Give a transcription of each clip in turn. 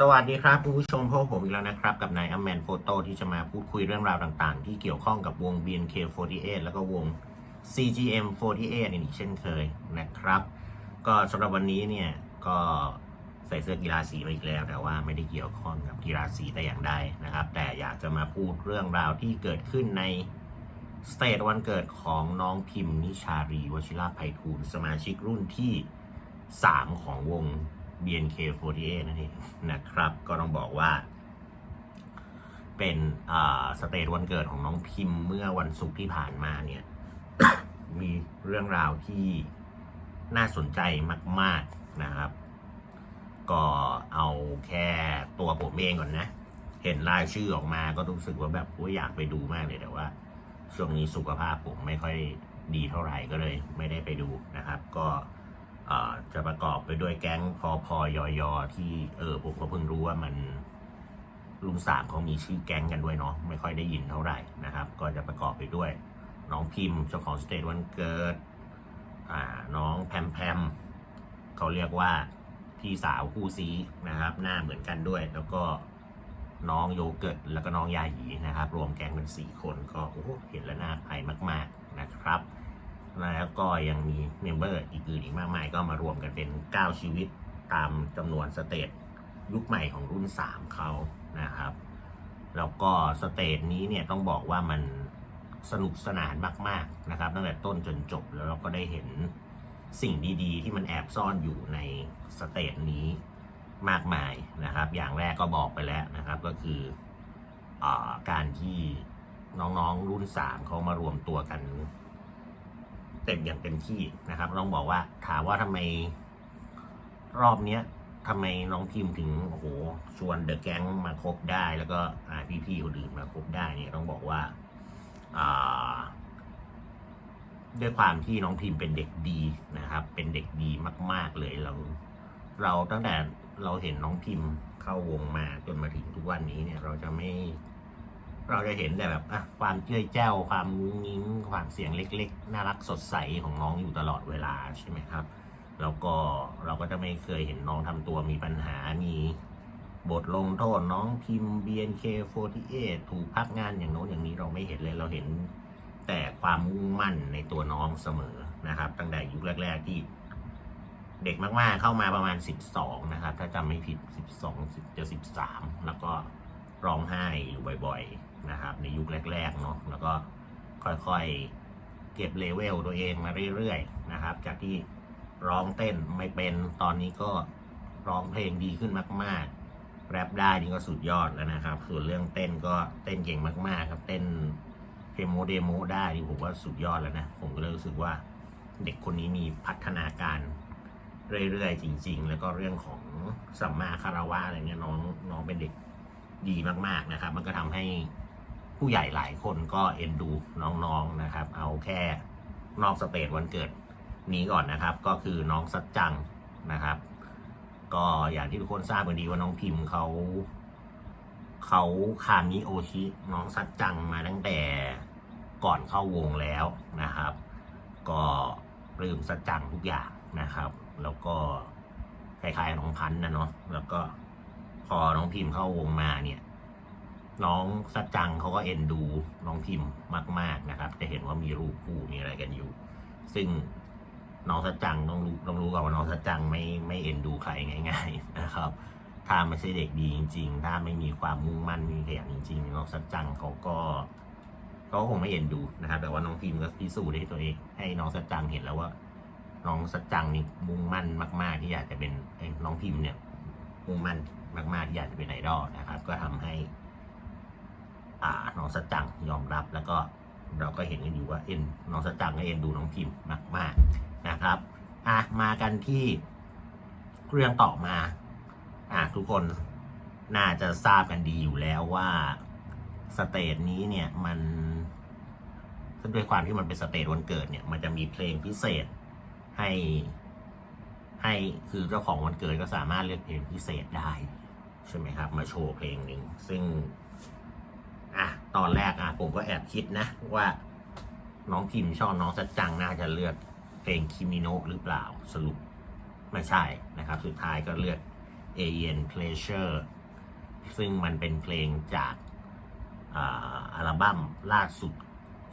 สวัสดีครับคุณผู้ชมพบผมอีกแล้วนะครับ กับนายอัมแมนโฟโต้ที่จะมาพูดคุยเรื่องราวต่างๆ ที่เกี่ยวข้องกับวง BNK48 แล้วก็วง CGM48 อีกเช่นเคยนะครับ ก็สำหรับวันนี้เนี่ยก็ใส่เสื้อกีฬาสีมาอีกแล้ว แต่ว่าไม่ได้เกี่ยวข้องกับกีฬาสีแต่อย่างใดนะครับ แต่อยากจะมาพูดเรื่องราวที่เกิดขึ้นในสเตทวันเกิดของน้องพิมพ์นิชารีวชิราไพฑูรย์สมาชิกรุ่นที่ 3 ของวง BNK48 นั่นเองนะครับ ก็ต้องบอกว่า เป็นอ่าสเตทวันเกิดของน้องพิมพ์เมื่อวันศุกร์ที่ผ่านมาเนี่ย มีเรื่องราวที่น่าสนใจมาก ๆนะครับ ก็เอาแค่ตัวผมเองก่อนนะ เห็นรายชื่อออกมาก็รู้สึกว่าแบบอยากไปดูมากเลยแต่ว่า ช่วงนี้สุขภาพผมไม่ค่อยดีเท่าไหร่ก็เลย ไม่ได้ไปดูนะครับ ก็ จะประกอบไปด้วยแก๊งพอพอยอยอที่เออผมก็เพิ่งรู้ว่ามันลุงสามเขามีชื่อแก๊งกันด้วยเนาะไม่ค่อยได้ยินเท่าไหร่นะครับ ก็จะประกอบไปด้วย น้องพิมพ์เจ้าของสเตทวันเกิดอ่าน้องแพมแพมเขาเรียกว่าพี่สาวคู่ซีนะครับ หน้าเหมือนกันด้วย แล้วก็น้องโยเกิร์ตแล้วก็น้องยาหยีนะครับ รวมแก๊งเป็นสี่คนก็โอ้เห็นแล้วน่าภัยมาก ๆนะครับ แล้วก็ยังมีเมมเบอร์อีกอื่นอีกมากมายก็มารวมกันเป็น 9 ชีวิตตามจำนวนสเตจยุคใหม่ของรุ่น 3เขานะครับ แล้วก็สเตจนี้เนี่ยต้องบอกว่ามันสนุกสนานมากๆนะครับ ตั้งแต่ต้นจนจบแล้วเราก็ได้เห็นสิ่งดีๆ ที่มันแอบซ่อนอยู่ในสเตจนี้มากมายนะครับ อย่างแรกก็บอกไปแล้วนะครับก็คืออการที่น้องๆรุ่น 3เขามารวมตัวกัน เต็มอย่างเต็มที่นะครับต้องบอกว่าถามว่าทำไมรอบเนี้ยทำไมน้องพิมถึงโอ้โหชวนเดอะแก๊งมาคบได้ แล้วก็อ่พี่ๆคนอื่นมาคบได้เนี่ยต้องบอกว่าอ่าด้วยความที่น้องพิมพ์เป็นเด็กดีนะครับ เป็นเด็กดีมาก ๆเลยเรา เราตั้งแต่เราเห็นน้องพิมพ์เข้าวงมาจนมาถึงทุกวันนี้เนี่ย เราจะไม่ เราจะเห็นแต่แบบอะความเจ้ยแจ้วความงุ้งงิ้งความเสียงเล็ก ๆ น่ารักสดใสของน้องอยู่ตลอดเวลาใช่ไหมครับ แล้วก็เราก็จะไม่เคยเห็นน้องทำตัวมีปัญหามีบทลงโทษน้องพิมพ์ BNK48 ถูกพักงานอย่างโน้นอย่างนี้เราไม่เห็นเลยเราเห็นแต่ความมุ่งมั่นในตัวน้องเสมอนะครับ ตั้งแต่ยุคแรก ๆ ที่เด็กมากๆเข้ามาประมาณ 12 นะครับ ถ้าจำไม่ผิด 12จะ13 แล้วก็ร้องไห้อยู่บ่อย ๆ นะครับ ในยุคแรกๆเนาะแล้วก็ค่อยๆเก็บเลเวลตัวเองมาเรื่อยๆนะครับ จากที่ร้องเต้นไม่เป็นตอนนี้ก็ร้องเพลงดีขึ้นมากๆ แรปได้นี่ก็สุดยอดแล้วนะครับ ส่วนเรื่องเต้นก็เต้นเก่งมากๆ ครับเต้นเพโมเดโมได้นี่ผมว่าสุดยอดแล้วนะ ผมก็เลยรู้สึกว่าเด็กคนนี้มีพัฒนาการเรื่อยๆ จริง ๆ แล้วก็เรื่องของสัมมาคารวะอะไรเงี้ยน้องน้องเป็นเด็กดีมากๆนะครับ มันก็ทำให้ ผู้ใหญ่หลายคนก็เอ็นดูน้องๆนะครับ เอาแค่นอกสเตจวันเกิดนี้ก่อนนะครับ ก็คือน้องสัจจังนะครับ ก็อย่างที่ทุกคนทราบกันดีว่าน้องพิมพ์เขาเขาคามิโอชิน้องสัจจังมาตั้งแต่ก่อนเข้าวงแล้วนะครับ ก็ปลื้มสัจจังทุกอย่างนะครับ แล้วก็คล้ายๆน้องพันธ์นะเนาะแล้วก็พอน้องพิมพ์เข้าวงมาเนี่ย น้องสัจจังเขาก็เอ็นดูน้องพิมพ์มาก ๆนะครับ จะเห็นว่ามีรูปคู่มีอะไรกันอยู่ ซึ่งน้องสัจจังต้องรู้ต้องรู้ก่อนว่าน้องสัจจังไม่ไม่เอ็นดูใครง่าย ๆ นะครับ ถ้าไม่ใช่เด็กดีจริง ๆ ถ้าไม่มีความมุ่งมั่นมีขยันจริงๆน้องสัจจังเขาก็เขาคงไม่เอ็นดูนะครับ แต่ว่าน้องพิมพ์ก็พิสูจน์ให้ตัวเองให้น้องสัจจังเห็นแล้วว่า น้องสัจจังนี่มุ่งมั่นมาก ๆ ที่อยากจะเป็นเอ้ยน้องพิมพ์เนี่ยมุ่งมั่นมากๆที่อยากจะเป็นไอดอลนะครับ ก็ทำให้ อ่าน้องสัจจังยอมรับแล้วก็เราก็เห็นกันอยู่ว่าเอ็นน้องสัจจังก็เอ็นดูน้องพิมพ์มากๆนะครับอะมากันที่เรื่องต่อมาอะทุกคนน่าจะทราบกันดีอยู่แล้วว่าสเตจนี้เนี่ยมันด้วยความที่มันเป็นสเตจวันเกิดเนี่ยมันจะมีเพลงพิเศษให้ให้คือเจ้าของวันเกิดก็สามารถเลือกเพลงพิเศษได้ ใช่ไหมครับ มาโชว์เพลงหนึ่งซึ่ง ตอนแรกอะผมก็แอบคิดนะว่าน้องพิมชอบน้องสัจจังน่าจะเลือกเพลงคิมิโนะหรือเปล่าสรุปไม่ใช่นะครับ สุดท้ายก็เลือก a n Pleasure ซึ่งมันเป็นเพลงจากอาอัลบั้มล่าสุด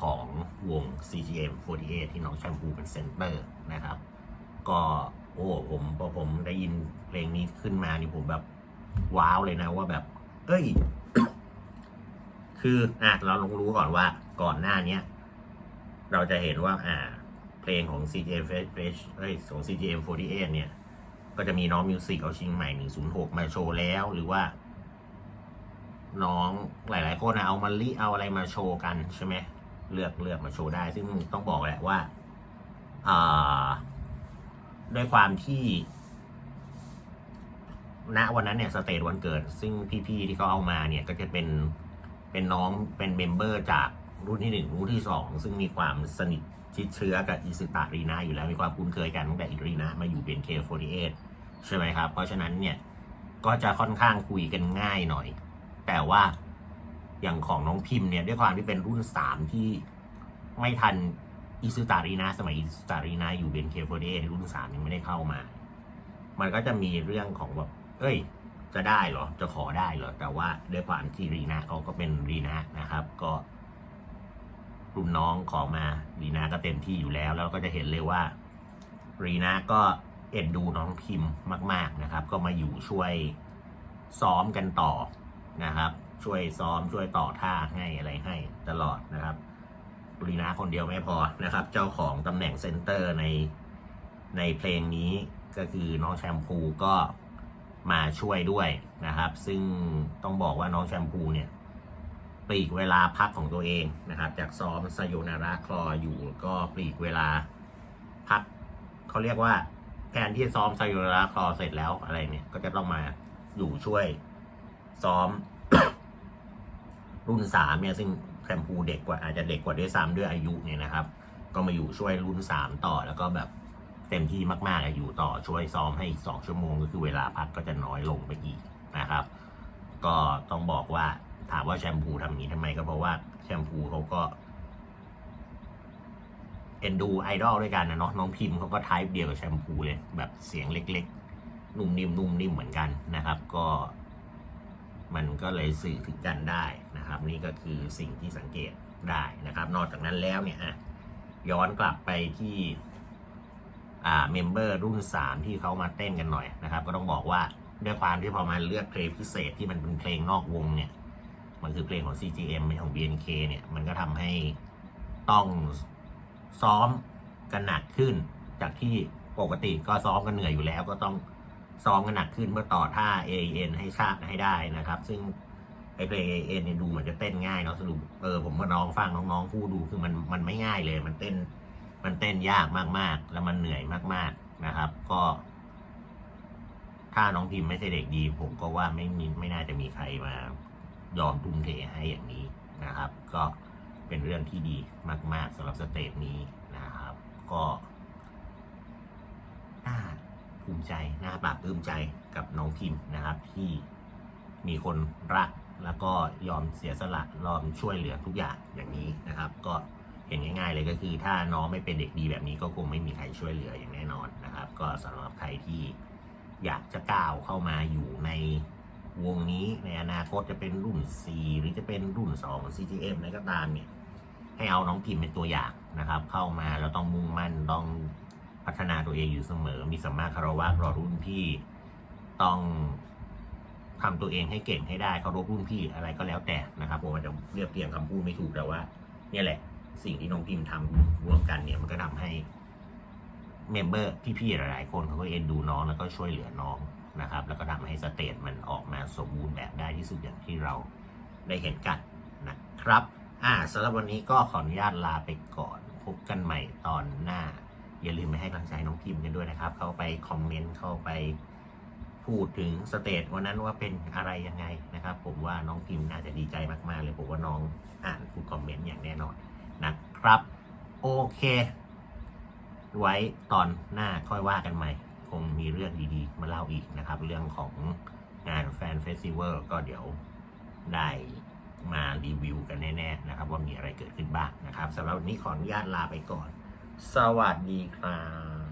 ของวง CGM48 ที่น้องแชมพูเป็นเซนเตอร์นะครับ ก็โอ้ผมพอผมได้ยินเพลงนี้ขึ้นมานี่ผมแบบว้าวเลยนะว่าแบบ เอ้ย คืออะเราลองรู้ก่อนว่าก่อนหน้าเนี้ย เราจะเห็นว่าอ่า เพลงของ CGM Fresh เอ้ยของ CGM48 เนี่ย ก็จะมีน้องมิวสิกเอาชิงใหม่ 106 มาโชว์แล้ว หรือว่า น้องหลาย ๆ คนนะเอามาลิเอาอะไรมาโชว์กันใช่ไหมเลือกเลือกมาโชว์ได้ ซึ่งต้องบอกแหละว่าอ่าด้วยความที่ณวันนั้นเนี่ยสเตจวันเกิด ซึ่งพี่ๆที่เขาเอามาเนี่ยก็จะเป็น เป็นน้องเป็นเมมเบอร์จากรุ่นที่หนึ่งรุ่นที่สองซึ่งมีความสนิทชิดเชื้อกับอิสตารีนาอยู่แล้วมีความคุ้นเคยกันตั้งแต่อิรีนามาอยู่เป็น K48 ใช่ไหมครับ เพราะฉะนั้นเนี่ยก็จะค่อนข้างคุยกันง่ายหน่อย แต่ว่าอย่างของน้องพิมพ์เนี่ยด้วยความที่เป็นรุ่นสามที่ไม่ทันอิสตารีนาสมัยอิสตารีนาอยู่เป็น K48 รุ่นสามยังไม่ได้เข้ามา มันก็จะมีเรื่องของแบบ เอ้ย จะได้เหรอ จะขอได้เหรอ แต่ว่าด้วยความที่รีนาเขาก็เป็นรีนานะครับ ก็รุ่นน้องขอมารีนาก็เต็มที่อยู่แล้ว แล้วก็จะเห็นเลยว่ารีนาก็เอ็นดูน้องพิมพ์มาก ๆนะครับ ก็มาอยู่ช่วยซ้อมกันต่อนะครับ ช่วยซ้อมช่วยต่อท่าให้อะไรให้ตลอดนะครับรีนาคนเดียวไม่พอนะครับ เจ้าของตำแหน่งเซนเตอร์ในในเพลงนี้ก็คือน้องแชมพูก็ มาช่วยด้วยนะครับ ซึ่งต้องบอกว่าน้องแชมพูเนี่ยปลีกเวลาพักของตัวเองนะครับ จากซ้อมสยนาระคลออยู่ก็ปลีกเวลาพักเขาเรียกว่าแทนที่จะซ้อมสยนาระคลอเสร็จแล้วอะไรเนี่ย ก็จะต้องมาอยู่ช่วย ซ้อม รุ่นสามเนี่ยซึ่งแชมพูเด็กกว่าอาจจะเด็กกว่าด้วยซ้ำด้วยอายุเนี่ยนะครับ ก็มาอยู่ช่วยรุ่นสามต่อแล้วก็แบบ เต็มที่มากๆอยู่ต่อช่วยซ้อมให้อีกสองชั่วโมงก็คือเวลาพักก็จะน้อยลงไปอีกนะครับ ก็ต้องบอกว่าถามว่าแชมพูทำอย่างนี้ทำไมก็เพราะว่าแชมพูเขาก็เอ็นดูไอดอลด้วยกันนะเนาะน้องพิมพ์เขาก็ไทป์เดียวกับแชมพูเลย แบบเสียงเล็กๆ นุ่มนิ่มนุ่มนิ่มเหมือนกันนะครับ ก็ มันก็เลยสื่อถึงกันได้นะครับ นี่ก็คือสิ่งที่สังเกตได้นะครับ นอกจากนั้นแล้วเนี่ยย้อนกลับไปที่ อ่าเมมเบอร์รุ่น 3 ที่เขามาเต้นกันหน่อยนะครับ ก็ต้องบอกว่าด้วยความที่พอมาเลือกเพลงพิเศษที่มันเป็นเพลงนอกวงเนี่ย มันคือเพลงของ CGM ไม่ของ BNK เนี่ย มันก็ทำให้ต้องซ้อมกันหนักขึ้น จากที่ปกติก็ซ้อมกันเหนื่อยอยู่แล้ว ก็ต้องซ้อมกันหนักขึ้นเพื่อต่อท่า AN ให้ชาติให้ได้นะครับ ซึ่งไอเพลง AN เนี่ยดูเหมือนจะเต้นง่ายเนาะสรุปเออผมก็น้องฟังน้องๆพูดดูคือมันมันไม่ง่ายเลยมันเต้น มันเต้นยากมากๆ แล้วมันเหนื่อยมากๆนะครับ ก็ ถ้าน้องพิมพ์ไม่ใช่เด็กดี ผมก็ว่าไม่มีไม่น่าจะมีใครมายอมทุ่มเทให้อย่างนี้นะครับ ก็เป็นเรื่องที่ดีมาก ๆสำหรับสเตจนี้นะครับ ก็น่าภูมิใจน่าปลาบปลื้มใจกับน้องพิมพ์นะครับ ที่มีคนรักแล้วก็ยอมเสียสละยอมช่วยเหลือทุกอย่างอย่างนี้นะครับ ก็ เห็นง่ายๆเลยก็คือถ้าน้องไม่เป็นเด็กดีแบบนี้ก็คงไม่มีใครช่วยเหลืออย่างแน่นอนนะครับ ก็สำหรับใครที่อยากจะก้าวเข้ามาอยู่ในวงนี้ในอนาคตจะเป็นรุ่น 4 หรือจะเป็นรุ่น 2 CGM อะไรก็ตามเนี่ยให้เอาน้องพิมเป็นตัวอย่างนะครับ เข้ามาแล้วต้องมุ่งมั่นต้องพัฒนาตัวเองอยู่เสมอ มีสัมมาคารวะรอรุ่นพี่ต้องทำตัวเองให้เก่งให้ได้เคารพรุ่นพี่อะไรก็แล้วแต่นะครับผมอาจจะเรียบเรียงคำพูดไม่ถูกแต่ว่าเนี่ยแหละ สิ่งที่น้องพิมพ์ทำร่วมกันเนี่ยมันก็ทำให้เมมเบอร์พี่ๆหลายๆคนเขาก็เอ็นดูน้องแล้วก็ช่วยเหลือน้องนะครับ แล้วก็ทำให้สเตจมันออกมาสมบูรณ์แบบได้ที่สุดอย่างที่เราได้เห็นกันนะครับ อ่าสำหรับวันนี้ก็ขออนุญาตลาไปก่อนพบกันใหม่ตอนหน้า อย่าลืมไปให้กำลังใจน้องพิมพ์กันด้วยนะครับ เข้าไปคอมเมนต์เข้าไปพูดถึงสเตจวันนั้นว่าเป็นอะไรยังไงนะครับ ผมว่าน้องพิมพ์น่าจะดีใจมากๆเลยผมว่าน้องอ่านทุกคอมเมนต์อย่างแน่นอน นะครับ โอเค ไว้ตอนหน้าค่อยว่ากันใหม่ คงมีเรื่องดีๆ มาเล่าอีกนะครับ เรื่องของงานแฟนเฟสติวัลก็เดี๋ยวได้มารีวิวกันแน่ๆนะครับ ว่ามีอะไรเกิดขึ้นบ้างนะครับสำหรับวันนี้ขออนุญาตลาไปก่อน สวัสดีครับ